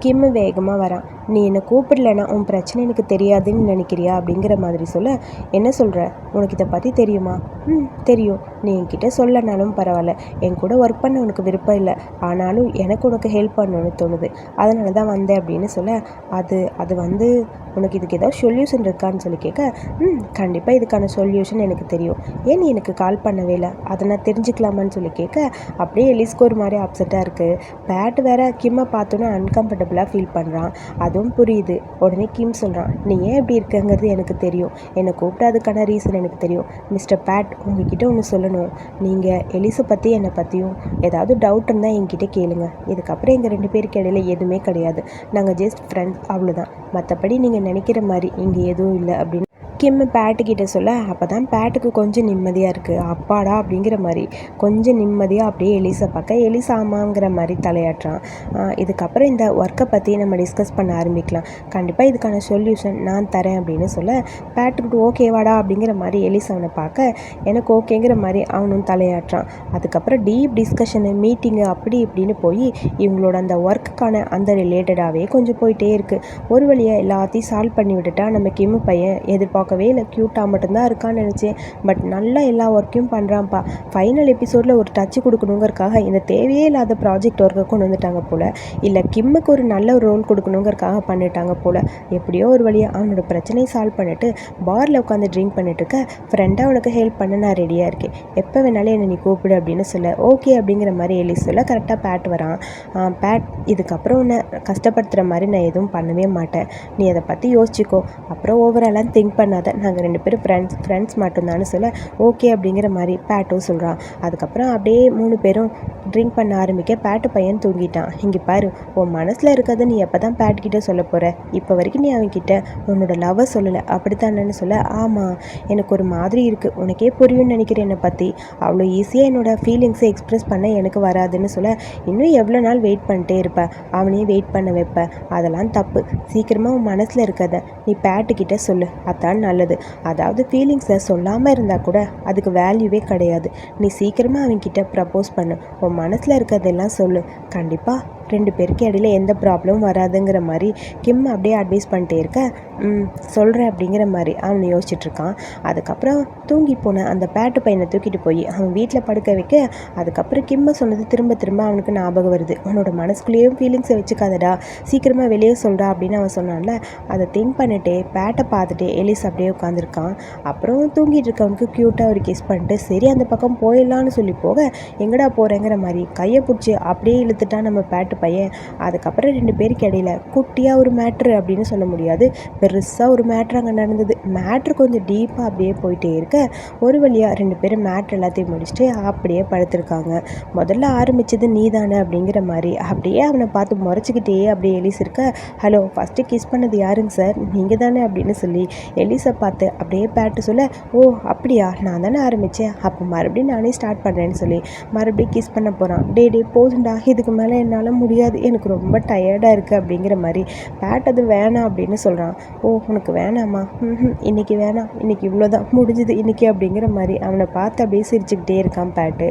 கிம்மு வேகமாக வரான் நீ என்னை கூப்பிடலன்னா உன் பிரச்சனை எனக்கு தெரியாதுன்னு நினைக்கிறியா? அப்படிங்கிற மாதிரி சொல்ல என்ன சொல்கிற உனக்கு இதை பற்றி தெரியுமா? ம் தெரியும். நீ என்கிட்ட சொல்லனாலும் பரவாயில்ல. என் கூட ஒர்க் பண்ண உனக்கு விருப்பம் இல்லை. ஆனாலும் எனக்கு உனக்கு ஹெல்ப் பண்ணணும்னு தோணுது. அதனால தான் வந்தேன் அப்படின்னு சொல்ல அது அது வந்து உனக்கு இதுக்கு ஏதாவது சொல்யூஷன் இருக்கான்னு சொல்லி கேட்க ம் கண்டிப்பாக இதுக்கான சொல்யூஷன் எனக்கு தெரியும். ஏன் நீ எனக்கு கால் பண்ணவே இல்லை? அதை நான் தெரிஞ்சுக்கலாமான்னு சொல்லி கேட்க அப்படியே எலிஸ்க்கு ஒரு மாதிரி அப்செட்டாக இருக்குது பேட் வேற கிம்மை பார்த்தோன்னே அன்கம்ஃபர்டபுளாக ஃபீல் பண்ணுறான் அதுவும் புரியுது. உடனே கிம் சொல்கிறான் நீ ஏன் இப்படி இருக்கங்கிறது எனக்கு தெரியும். என்னை கூப்பிட்டதுக்கான ரீசன் எனக்கு தெரியும். மிஸ்டர் பேட் உங்ககிட்ட ஒன்று சொல்லணும். நீங்கள் எலிஸை பற்றி என்னை பற்றியும் ஏதாவது டவுட் இருந்தால் என்கிட்ட கேளுங்க. இதுக்கப்புறம் எங்கள் ரெண்டு பேருக்கு இடையில எதுவுமே கிடையாது. நாங்கள் ஜஸ்ட் ஃப்ரெண்ட்ஸ் அவ்வளோதான் மற்றபடி நீங்கள் நினைக்கிற மாதிரி இங்கே எதுவும் இல்லை அப்படின்னு கிம் பேட்டுக்கிட்ட சொல்ல அப்போ தான் பேட்டுக்கு கொஞ்சம் நிம்மதியாக இருக்குது அப்பாடா அப்படிங்கிற மாதிரி. கொஞ்சம் நிம்மதியாக அப்படியே எலிசா பார்க்க எலிசா ஆமாங்கிற மாதிரி தலையாட்டுறான். இதுக்கப்புறம் இந்த ஒர்க்கை பற்றி நம்ம டிஸ்கஸ் பண்ண ஆரம்பிக்கலாம். கண்டிப்பாக இதுக்கான சொல்யூஷன் நான் தரேன் அப்படின்னு சொல்ல பேட்டுக்கு ஓகேவாடா அப்படிங்கிற மாதிரி எலிசா அவனை பார்க்க எனக்கு ஓகேங்கிற மாதிரி அவனும் தலையாட்டுறான். அதுக்கப்புறம் டீப் டிஸ்கஷனு மீட்டிங்கு அப்படி இப்படின்னு போய் இவங்களோட அந்த ஒர்க்குக்கான அந்த ரிலேட்டடாகவே கொஞ்சம் போயிட்டே இருக்குது ஒரு வழியாக எல்லாத்தையும் சால்வ் பண்ணி விட்டுட்டா நம்ம கிம்மு பையன் எதிர்பார்க்க பார்க்கவே இல்லை. க்யூட்டாக மட்டும்தான் இருக்கான்னு நினச்சேன். பட் நல்லா எல்லா ஒர்க்கையும் பண்ணுறான்ப்பா ஃபைனல் எபிசோடில் ஒரு டச்சு கொடுக்கணுங்கிறக்காக இந்த தேவையே இல்லாத ப்ராஜெக்ட் ஒர்க்கை கொண்டு வந்துட்டாங்க போல். இல்லை கிம்முக்கு ஒரு நல்ல ஒரு ரோல் கொடுக்கணுங்கிறக்காக பண்ணிட்டாங்க போல். எப்படியோ ஒரு வழியாக அவனோட பிரச்சனையை சால்வ் பண்ணிவிட்டு பாரில் உட்காந்து ட்ரிங்க் பண்ணிட்டு இருக்க ஃப்ரெண்டாக உனக்கு ஹெல்ப் பண்ண நான் ரெடியாக இருக்கேன். எப்போ வேணாலும் என்னை நீ கூப்பிடு அப்படின்னு சொல்ல. ஓகே அப்படிங்கிற மாதிரி எழுதி சொல்ல கரெக்டாக பேட் வரான். பேட் இதுக்கப்புறம் உன்னை கஷ்டப்படுத்துகிற மாதிரி நான் எதுவும் பண்ணவே மாட்டேன். நீ அதை பற்றி யோசிச்சுக்கோ. அப்புறம் ஓவராலாக திங்க் பண்ணாத அதை நாங்கள் ரெண்டு பேரும் ஃப்ரெண்ட்ஸ் ஃப்ரெண்ட்ஸ் மட்டும்தான்னு சொல்ல ஓகே அப்படிங்கிற மாதிரி பேட்டும் சொல்கிறான் அதுக்கப்புறம் அப்படியே மூணு பேரும் ட்ரிங்க் பண்ண ஆரம்பிக்க பேட்டு பையன் தூங்கிட்டான். இங்கே பாரு உன் மனசில் இருக்கிறத நீ எப்போ தான் பேட்கிட்ட சொல்ல போகிற இப்போ வரைக்கும் நீ அவன்கிட்ட உன்னோட லவ்வை சொல்லலை. அப்படித்தானேன்னு சொல்ல ஆமாம் எனக்கு ஒரு மாதிரி இருக்குது உனக்கே புரியும்னு நினைக்கிறேன் என்னை பற்றி அவ்வளோ ஈஸியாக என்னோடய ஃபீலிங்ஸை எக்ஸ்ப்ரெஸ் பண்ண எனக்கு வராதுன்னு சொல்ல இன்னும் எவ்வளோ நாள் வெயிட் பண்ணிட்டே இருப்பேன் அவனையும் வெயிட் பண்ண வைப்பேன் அதெல்லாம் தப்பு. சீக்கிரமாக உன் மனசில் இருக்கிறத நீ பேட்டுக்கிட்ட சொல்லு. அதான் நல்லது. அதாவது ஃபீலிங்ஸை சொல்லாமல் இருந்தால் கூட அதுக்கு வேல்யூவே கிடையாது. நீ சீக்கிரமாக அவங்கக்கிட்ட ப்ரப்போஸ் பண்ணு. உன் மனசில் இருக்கிறதெல்லாம் சொல்லு. கண்டிப்பாக ரெண்டு பேருக்கு இடையில எந்த ப்ராப்ளமும் வராதுங்கிற மாதிரி கிம் அப்படியே அட்வைஸ் பண்ணிட்டே இருக்க சொல்கிறேன் அப்படிங்கிற மாதிரி அவன் யோசிச்சுட்ருக்கான் அதுக்கப்புறம் தூங்கி போன அந்த பேட்டு பையனை தூக்கிட்டு போய் அவன் வீட்டில் படுக்க வைக்க அதுக்கப்புறம் கிம்மை சொன்னது திரும்ப திரும்ப அவனுக்கு ஞாபகம் வருது. உன்னோட மனசுக்குள்ளேயும் ஃபீலிங்ஸை வச்சுக்காதடா சீக்கிரமாக வெளியே சொல்கிறா அப்படின்னு அவன் சொன்னான்ல. அதை திங்க் பண்ணிட்டே பேட்டை பார்த்துட்டே எலிஸ் அப்படியே உட்காந்துருக்கான் அப்புறம் தூங்கிட்டு இருக்கவனுக்கு க்யூட்டாக ஒரு கிஸ் பண்ணிட்டு சரி அந்த பக்கம் போயிடலான்னு சொல்லி போக எங்கடா போகிறேங்கிற மாதிரி கையை பிடிச்சி அப்படியே இழுத்துட்டா நம்ம பேட்டு பேட்டு பையன். அதுக்கப்புறம் ரெண்டு பேருக்கு இடையில குட்டியாக ஒரு மேட்ரு அப்படின்னு சொல்ல முடியாது. பெருசாக ஒரு மேட்ரு அங்கே நடந்தது. மேட்ரு கொஞ்சம் டீப்பாக அப்படியே போயிட்டே இருக்க ஒரு வழியாக ரெண்டு பேரும் மேட்ரு எல்லாத்தையும் முடிச்சுட்டு அப்படியே படுத்திருக்காங்க. முதல்ல ஆரம்பித்தது நீ தானே அப்படிங்கிற மாதிரி. அப்படியே அவனை பார்த்து முறைச்சிக்கிட்டே அப்படியே எலிஸ் இருக்க ஹலோ ஃபஸ்ட்டு கிஸ் பண்ணது யாருங்க சார் நீங்கள் தானே? அப்படின்னு சொல்லி எலிஸை பார்த்து அப்படியே பேட்டு சொல்ல ஓ அப்படியா? நான் தானே ஆரம்பித்தேன் அப்போ மறுபடியும் நானே ஸ்டார்ட் பண்ணுறேன்னு சொல்லி மறுபடியும் கிஸ் பண்ண போகிறான் டே டே போதுண்டா இதுக்கு மேலே என்னால் முடியாது. எனக்கு ரொம்ப டயர்டாக இருக்குது அப்படிங்கிற மாதிரி. பேட் அது வேணாம் அப்படின்னு சொல்கிறான் ஓ உனக்கு வேணாமா? ம் வேணாம். இன்னைக்கு இவ்வளோதான் முடிஞ்சுது. இன்றைக்கி அப்படிங்கிற மாதிரி அவனை பார்த்து அப்படியே சிரிச்சுக்கிட்டே இருக்கான் பேட்டு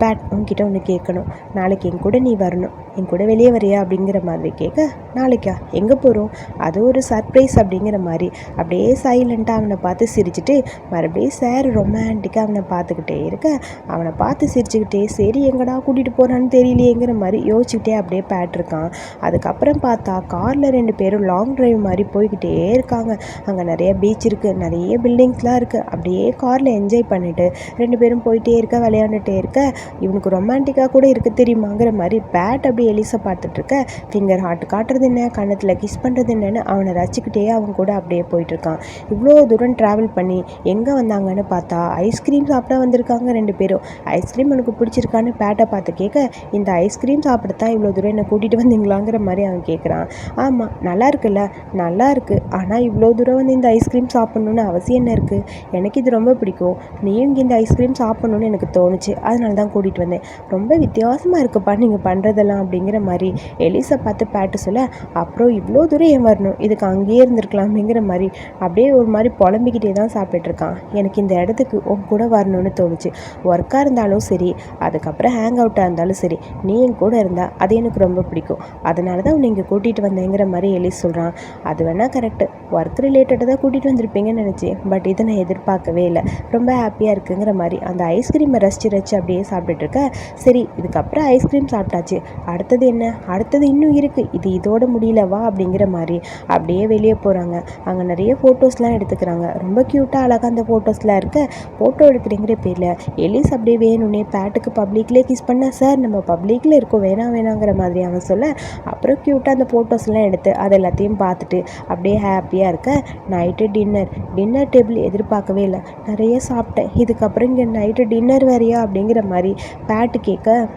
பேட் உன்கிட்ட ஒன்று கேட்கணும். நாளைக்கு என் கூட நீ வரணும். என் கூட வெளியே வரியா? அப்படிங்கிற மாதிரி கேட்க நாளைக்கா? எங்கே போகிறோம் அது ஒரு சர்ப்ரைஸ் அப்படிங்கிற மாதிரி. அப்படியே சைலண்ட்டாக அவனை பார்த்து சிரிச்சிட்டு மறுபடியும் சார் ரொமான்டிக்காக அவனை பார்த்துக்கிட்டே இருக்க அவனை பார்த்து சிரிச்சுக்கிட்டே சரி எங்கடா கூட்டிகிட்டு போகிறான்னு தெரியலையேங்கிற மாதிரி யோசிச்சுக்கிட்டே அப்படியே பேட்டிருக்கான் அதுக்கப்புறம் பார்த்தா காரில் ரெண்டு பேரும் லாங் ட்ரைவ் மாதிரி போய்கிட்டே இருக்காங்க. அங்கே நிறைய பீச் இருக்குது நிறைய பில்டிங்ஸ்லாம் இருக்குது அப்படியே காரில் என்ஜாய் பண்ணிவிட்டு ரெண்டு பேரும் போயிட்டே இருக்க விளையாண்டுட்டே இருக்க. இவனுக்கு ரொமான்டிக்காக கூட இருக்க தெரியுமாங்கிற மாதிரி பேட் அப்படியே எலிசை பார்த்துட்ருக்க ஃபிங்கர் ஹார்ட் காட்டுறது என்ன கன்னத்தில் கிஸ் பண்ணுறது என்னன்னு அவனை ரசிச்சுக்கிட்டே அவன் கூட அப்படியே போயிட்டுருக்கான் இவ்வளோ தூரம் ட்ராவல் பண்ணி எங்கே வந்தாங்கன்னு பார்த்தா ஐஸ்கிரீம் சாப்பிட வந்திருக்காங்க ரெண்டு பேரும். ஐஸ்கிரீம் எனக்கு பிடிச்சிருக்கான்னு பேட்டை பார்த்து கேட்க இந்த ஐஸ்கிரீம் சாப்பிடத்தான் இவ்வளோ தூரம் என்னை கூட்டிகிட்டு வந்தீங்களாங்கிற மாதிரி அவன் கேட்குறான் ஆமாம் நல்லா இருக்குல்ல? நல்லா இருக்குது ஆனால் இவ்வளோ தூரம் வந்து இந்த ஐஸ்கிரீம் சாப்பிட்ணுன்னு அவசியம் என்ன இருக்குது எனக்கு இது ரொம்ப பிடிக்கும். நீயும் இங்கே இந்த ஐஸ்கிரீம் சாப்பிட்ணுன்னு எனக்கு தோணுச்சு. அதனால தான் கூட்டிகிட்டு வந்தேன். ரொம்ப வித்தியாசமாக இருக்குப்பா நீங்கள் பண்ணுறதெல்லாம் அப்படிங்கிற மாதிரி எலிசை பார்த்து பேட்டு சொல்ல அப்புறம் இவ்வளோ தூரம் ஏன் வரணும்? இதுக்கு அங்கேயே இருந்திருக்கலாம் அப்படிங்கிற மாதிரி. அப்படியே ஒரு மாதிரி புலம்பிக்கிட்டே தான் சாப்பிட்டுருக்கான் எனக்கு இந்த இடத்துக்கு உன் கூட வரணும்னு தோணுச்சு. ஒர்க்காக இருந்தாலும் சரி அதுக்கப்புறம் ஹேங் அவுட்டாக இருந்தாலும் சரி நீ என் கூட இருந்தால் அது எனக்கு ரொம்ப பிடிக்கும். அதனால தான் உன்னை இங்கே கூட்டிகிட்டு வந்தேங்கிற மாதிரி எலிஸ் சொல்கிறான் அது வேணால் கரெக்டு ஒர்க் ரிலேட்டடாக தான் கூட்டிகிட்டு வந்திருப்பீங்கன்னு நினச்சேன். பட் இதை நான் எதிர்பார்க்கவே இல்லை. ரொம்ப ஹாப்பியாக இருக்குங்கிற மாதிரி அந்த ஐஸ்கிரீமை ரசிச்சு ரசிச்சு அப்படியே சாப்பிட்டுட்டு இருக்க. சரி இதுக்கப்புறம் ஐஸ்கிரீம் சாப்பிட்டாச்சு. அடுத்தது என்ன? அடுத்தது இன்னும் இருக்குது இது இதோட முடியல வா அப்படிங்கிற மாதிரி. அப்படியே வெளியே போகிறாங்க அங்கே நிறைய ஃபோட்டோஸ்லாம் எடுத்துக்கிறாங்க. ரொம்ப க்யூட்டாக அழகாக அந்த ஃபோட்டோஸ்லாம் இருக்க. ஃபோட்டோ எடுக்கிறேங்கிற பேரில் எலிஸ் அப்படியே வேணும்னே பேட்டுக்கு பப்ளிக்லேயே கிஸ் பண்ணால் சார் நம்ம பப்ளிக்கில் இருக்கோம். வேணாம். வேணாங்கிற மாதிரி அவன் சொல்ல அப்புறம் க்யூட்டாக அந்த ஃபோட்டோஸ்லாம் எடுத்து அது எல்லாத்தையும் பார்த்துட்டு அப்படியே ஹாப்பியாக இருக்க. நைட்டு டின்னர் டின்னர் டேபிள் எதிர்பார்க்கவே இல்லை. நிறைய சாப்பிட்டேன். இதுக்கப்புறம் இங்கே நைட்டு டின்னர் வேறையா அப்படிங்கிற மாதிரி பேட்டு கேட்க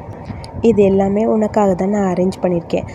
இது எல்லாமே உனக்காக தான் நான் அரேஞ்ச் பண்ணியிருக்கேன்.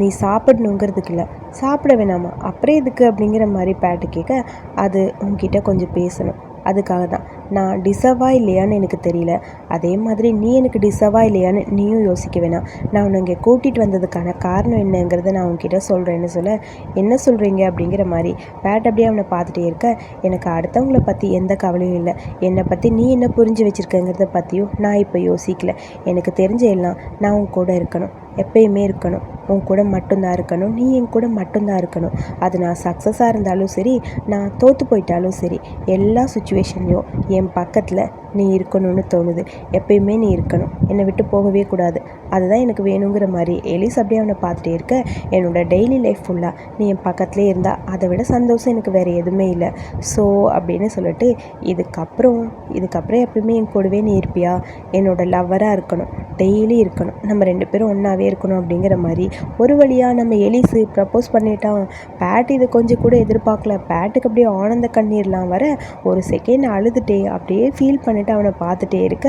நீ சாப்பிடணுங்கிறதுக்கு இல்லை. சாப்பிட வேணாமா? அப்புறம் எதுக்கு அப்படிங்கிற மாதிரி பேட்டு கேட்க அது உன்கிட்ட கொஞ்சம் பேசணும். அதுக்காக தான். நான் டிசர்வா இல்லையான்னு எனக்கு தெரியல. அதே மாதிரி நீ எனக்கு டிசர்வா இல்லையான்னு நீயும் யோசிக்க வேணாம். நான் உன்னை இங்கே கூட்டிகிட்டு வந்ததுக்கான காரணம் என்னங்கிறத நான் உன்கிட்ட சொல்கிறேன்னு சொல்ல என்ன சொல்கிறீங்க அப்படிங்கிற மாதிரி பேட் அப்படியே அவனை பார்த்துட்டே இருக்க. எனக்கு அடுத்தவங்களை பற்றி எந்த கவலையும் இல்லை. என்னை பற்றி நீ என்ன புரிஞ்சு வச்சுருக்கங்கிறத பற்றியும் நான் இப்போ யோசிக்கல. எனக்கு தெரிஞ்ச எல்லாம் நான் உன் கூட இருக்கணும். எப்பயுமே இருக்கணும். உன் கூட மட்டும்தான் இருக்கணும். நீ என் கூட மட்டும்தான் இருக்கணும். அது நான் சக்ஸஸாக இருந்தாலும் சரி நான் தோற்று போயிட்டாலும் சரி எல்லா சுச்சுவேஷன்லையும் என் பக்கத்தில் நீ இருக்கணும்னு தோணுது. எப்பயுமே நீ இருக்கணும். என்னை விட்டு போகவே கூடாது. அதுதான் எனக்கு வேணுங்கிற மாதிரி எலிஸ் அப்படியே அவனை பார்த்துட்டே இருக்க. என்னோட டெய்லி லைஃப் ஃபுல்லாக நீ என் பக்கத்துலேயே இருந்தால் அதை விட சந்தோஷம் எனக்கு வேறு எதுவுமே இல்லை. ஸோ அப்படின்னு சொல்லிட்டு இதுக்கப்புறம் இதுக்கப்புறம் எப்பயுமே என் கூடவே நீ இருப்பியா? என்னோட லவ்வராக இருக்கணும். டெய்லி இருக்கணும். நம்ம ரெண்டு பேரும் ஒன்றாவே இருக்கணும் அப்படிங்கிற மாதிரி ஒரு வழியாக நம்ம எலிஸு ப்ரப்போஸ் பண்ணிட்டான் பேட் இது கொஞ்சம் கூட எதிர்பார்க்கல. பேட்டுக்கு அப்படியே ஆனந்த கண்ணீர்லாம் வர ஒரு செகண்ட் அழுதுட்டே அப்படியே ஃபீல் பண்ணிவிட்டு அவனை பார்த்துட்டே இருக்க.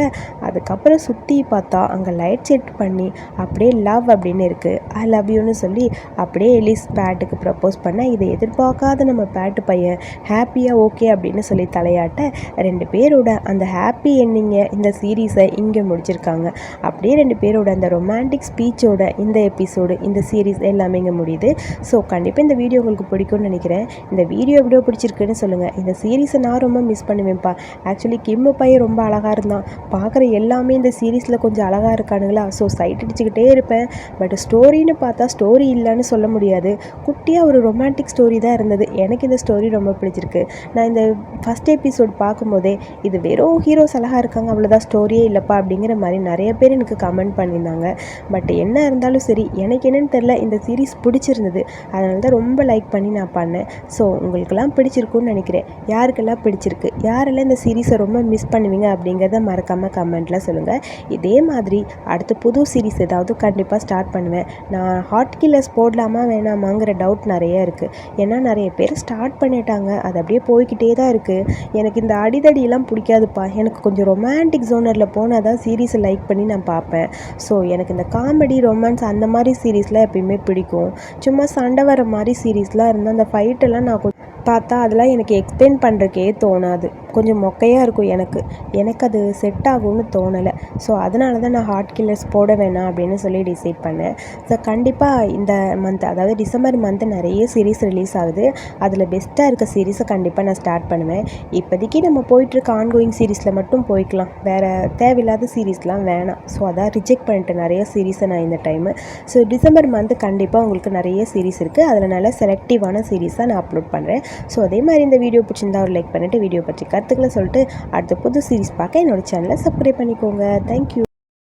அதுக்கப்புறம் சுற்றி பார்த்தா அங்கே லைட் செட் பண்ணி அப்படியே லவ் அப்படின்னு இருக்குது ஐ லவ் யூன்னு சொல்லி அப்படியே எலிஸ் பேட்டுக்கு ப்ரப்போஸ் பண்ண இதை எதிர்பார்க்காத நம்ம பேட்டு பையன் ஹாப்பியாக ஓகே அப்படின்னு சொல்லி தலையாட்ட ரெண்டு பேரோட அந்த ஹாப்பி எண்டிங்கை இந்த சீரீஸை இங்கே முடிச்சிருக்காங்க. அப்படியே ரெண்டு பேரோட அந்த ரொமான்டிக் ஸ்பீச்சோட இந்த எபிசோடு இந்த சீரீஸ் எல்லாமே இங்கே முடியுது. ஸோ கண்டிப்பாக இந்த வீடியோ உங்களுக்கு பிடிக்கும்னு நினைக்கிறேன். இந்த வீடியோ எப்படியோ பிடிச்சிருக்குன்னு சொல்லுங்கள் இந்த சீரீஸை நான் ரொம்ப மிஸ் பண்ணுவேன்ப்பா. ஆக்சுவலி கிம்மு பையன் ரொம்ப அழகாக இருந்தான். பார்க்குற எல்லாமே இந்த சீரீஸில் கொஞ்சம் அழகாக இருக்கானுங்களா? ஸோ சைட் அடிச்சுக்கிட்டே இருப்பேன். பட் ஸ்டோரின்னு பார்த்தா ஸ்டோரி இல்லைன்னு சொல்ல முடியாது. குட்டியாக ஒரு ரொமான்டிக் ஸ்டோரி தான் இருந்தது. எனக்கு இந்த ஸ்டோரி ரொம்ப பிடிச்சிருக்கு. நான் இந்த ஃபஸ்ட் எபிசோட் பார்க்கும்போதே இது வெறும் ஹீரோஸ் அழகாக இருக்காங்க அவ்வளோதான் ஸ்டோரியே இல்லைப்பா அப்படிங்கிற மாதிரி நிறைய பேர் எனக்கு எனக்கு கமெண்ட் பண்ணியிருந்தாங்க. பட் என்ன என்ன இருந்தாலும் சரி எனக்கு என்னென்னு தெரில இந்த சீரீஸ் பிடிச்சிருந்தது. அதனால தான் ரொம்ப லைக் பண்ணி நான் பண்ணேன். ஸோ உங்களுக்கெல்லாம் பிடிச்சிருக்குன்னு நினைக்கிறேன். யாருக்கெல்லாம் பிடிச்சிருக்கு? யாரெல்லாம் இந்த சீரீஸை ரொம்ப மிஸ் பண்ணுவீங்க அப்படிங்கிறத மறக்காமல் கமெண்ட்டில் சொல்லுங்கள் இதே மாதிரி அடுத்து புது சீரீஸ் ஏதாவது கண்டிப்பாக ஸ்டார்ட் பண்ணுவேன். நான் ஹாட் கில்லர்ஸ் போடலாமா வேணாமாங்கிற டவுட் நிறைய இருக்குது ஏன்னா நிறைய பேர் ஸ்டார்ட் பண்ணிட்டாங்க. அது அப்படியே போய்கிட்டே தான் இருக்குது எனக்கு இந்த அடிதடியெல்லாம் பிடிக்காதுப்பா. எனக்கு கொஞ்சம் ரொமான்டிக் ஜோனரில் போனால் தான் சீரீஸை லைக் பண்ணி நான் பார்ப்பேன். ஸோ எனக்கு இந்த காமெடி ரொமான்ஸ் அந்த மாதிரி சீரீஸ்லாம் எப்பயுமே பிடிக்கும். சும்மா சண்டை வர மாதிரி சீரீஸ்லாம் இருந்தால் அந்த ஃபைட்டெல்லாம் நான் கொஞ்சம் பார்த்தா அதெல்லாம் எனக்கு எக்ஸ்பிளைன் பண்ணுறக்கே தோணாது. கொஞ்சம் மொக்கையாக இருக்கும் எனக்கு. எனக்கு அது செட் ஆகும்னு தோணலை. ஸோ அதனால தான் நான் ஹார்ட் கில்லர்ஸ் போட வேணாம் அப்படின்னு சொல்லி டிசைட் பண்ணேன். ஸோ கண்டிப்பாக இந்த மந்த் அதாவது டிசம்பர் மந்த் நிறைய சீரீஸ் ரிலீஸ் ஆகுது. அதில் பெஸ்ட்டாக இருக்க சீரீஸை கண்டிப்பாக நான் ஸ்டார்ட் பண்ணுவேன். இப்போதைக்கு நம்ம போயிட்டுருக்க ஆன்கோயிங் சீரீஸில் மட்டும் போய்க்கலாம். வேறு தேவையில்லாத சீரீஸ்லாம் வேணாம். ஸோ அதான் ரிஜெக்ட் பண்ணிட்டு நிறைய சீரீஸை நான் இந்த டைமு ஸோ டிசம்பர் மந்த் கண்டிப்பாக உங்களுக்கு நிறைய சீரீஸ் இருக்குது அதில் நல்ல செலக்டிவான சீரீஸாக நான் அப்லோட் பண்ணுறேன் ஸோ அதே மாதிரி இந்த வீடியோ பிடிச்சிருந்தா ஒரு லைக் பண்ணிவிட்டு வீடியோ பற்றிக்க கருத்துக்களை சொல்லிட்டு அடுத்த புது சீரீஸ் பார்க்க என்னோட சேனலை சப்ஸ்கிரைப் பண்ணிக்கோங்க. தேங்க்யூ